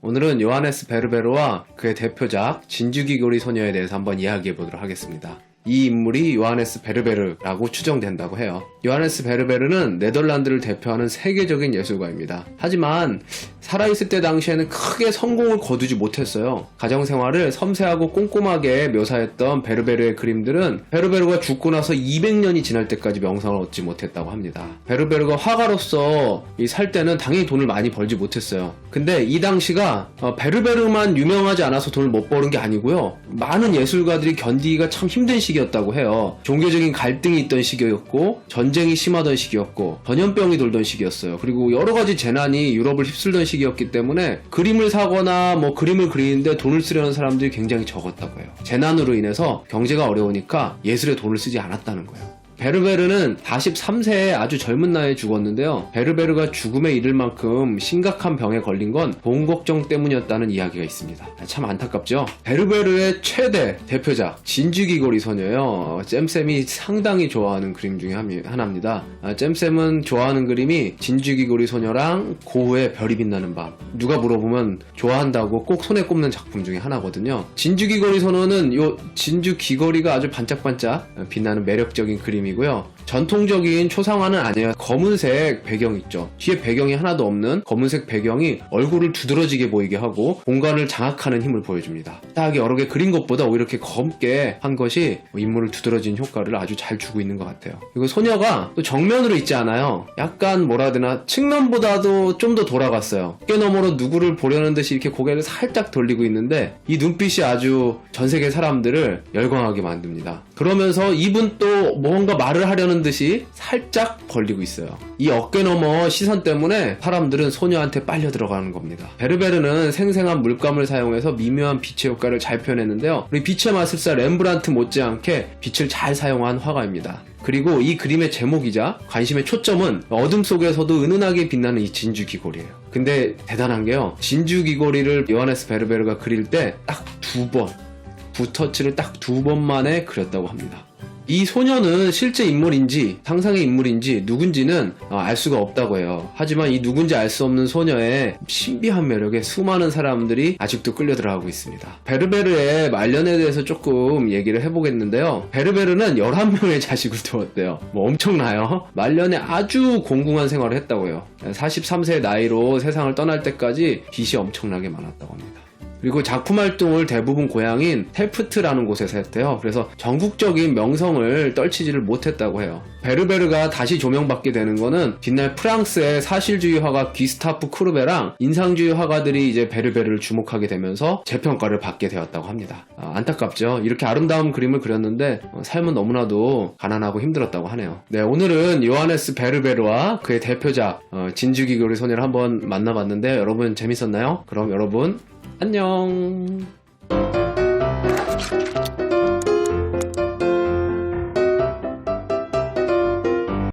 오늘은 요하네스 베르베르와 그의 대표작 진주기고리 소녀에 대해서 한번 이야기해 보도록 하겠습니다. 이 인물이 요하네스 베르베르라고 추정된다고 해요. 요하네스 베르베르는 네덜란드를 대표하는 세계적인 예술가입니다. 하지만 살아있을 때 당시에는 크게 성공을 거두지 못했어요. 가정생활을 섬세하고 꼼꼼하게 묘사했던 베르베르의 그림들은 베르베르가 죽고 나서 200년이 지날 때까지 명성을 얻지 못했다고 합니다. 베르베르가 화가로서 이살 때는 당연히 돈을 많이 벌지 못했어요. 근데 이 당시가 어, 베르베르만 유명하지 않아서 돈을 못 버는 게 아니고요. 많은 예술가들이 견디기가 참 힘든 시기 였다고 해요. 종교적인 갈등이 있던 시기였고 전쟁이 심하던 시기였고 전염병이 돌던 시기였어요. 그리고 여러 가지 재난이 유럽을 휩쓸던 시기였기 때문에 그림을 사거나 뭐 그림을 그리는데 돈을 쓰려는 사람들이 굉장히 적었다고 해요. 재난으로 인해서 경제가 어려우니까 예술에 돈을 쓰지 않았다는 거예요. 베르베르는 43세에 아주 젊은 나이에 죽었는데요. 베르베르가 죽음에 이를 만큼 심각한 병에 걸린 건 보험 걱정 때문이었다는 이야기가 있습니다. 참 안타깝죠? 베르베르의 최대 대표작 진주기고리 소녀요. 잼쌤이 상당히 좋아하는 그림 중에 한- 하나입니다. 아, 잼쌤은 좋아하는 그림이 진주기고리 소녀랑 고흐의 별이 빛나는 밤. 누가 물어보면 좋아한다고 꼭 손에 꼽는 작품 중에 하나거든요. 진주기거리 소녀는 요 진주 귀걸이가 아주 반짝반짝 빛나는 매력적인 그림이 고요. 전통적인 초상화는 아니에요. 검은색 배경 있죠. 뒤에 배경이 하나도 없는 검은색 배경이 얼굴을 두드러지게 보이게 하고 공간을 장악하는 힘을 보여줍니다. 딱 여러 개 그린 것보다 오히려 이렇게 검게 한 것이 인물을 두드러진 효과를 아주 잘 주고 있는 것 같아요. 그리고 소녀가 또 정면으로 있지 않아요. 약간 뭐라 해야 되나 측면보다도 좀 더 돌아갔어요. 어깨 너머로 누구를 보려는 듯이 이렇게 고개를 살짝 돌리고 있는데 이 눈빛이 아주 전 세계 사람들을 열광하게 만듭니다. 그러면서 입은 또 뭔가 말을 하려는 듯이 살짝 벌리고 있어요. 이 어깨 너머 시선 때문에 사람들은 소녀한테 빨려 들어가는 겁니다. 베르베르는 생생한 물감을 사용해서 미묘한 빛의 효과를 잘 표현했는데요. 우리 빛의 마술사 렘브란트 못지않게 빛을 잘 사용한 화가입니다. 그리고 이 그림의 제목이자 관심의 초점은 어둠 속에서도 은은하게 빛나는 이 진주 귀고리예요. 근데 대단한 게요. 진주 귀고리를 요하네스 베르베르가 그릴 때 딱 두 번, 붓터치를 딱 두 번만에 그렸다고 합니다. 이 소녀는 실제 인물인지 상상의 인물인지 누군지는 어, 알 수가 없다고 해요. 하지만 이 누군지 알 수 없는 소녀의 신비한 매력에 수많은 사람들이 아직도 끌려 들어가고 있습니다. 베르베르의 말년에 대해서 조금 얘기를 해보겠는데요. 베르베르는 11명의 자식을 두었대요. 뭐 엄청나요? 말년에 아주 공공한 생활을 했다고 해요. 43세의 나이로 세상을 떠날 때까지 빚이 엄청나게 많았다고 합니다. 그리고 작품 활동을 대부분 고향인 텔프트라는 곳에서 했대요. 그래서 전국적인 명성을 떨치지를 못했다고 해요. 베르베르가 다시 조명받게 되는 거는 뒷날 프랑스의 사실주의 화가 귀스타프 크루베랑 인상주의 화가들이 이제 베르베르를 주목하게 되면서 재평가를 받게 되었다고 합니다. 아, 안타깝죠. 이렇게 아름다운 그림을 그렸는데 어, 삶은 너무나도 가난하고 힘들었다고 하네요. 네, 오늘은 요하네스 베르베르와 그의 대표작 어, 진주기교리 소녀를 한번 만나봤는데 여러분 재밌었나요? 그럼 여러분 안녕.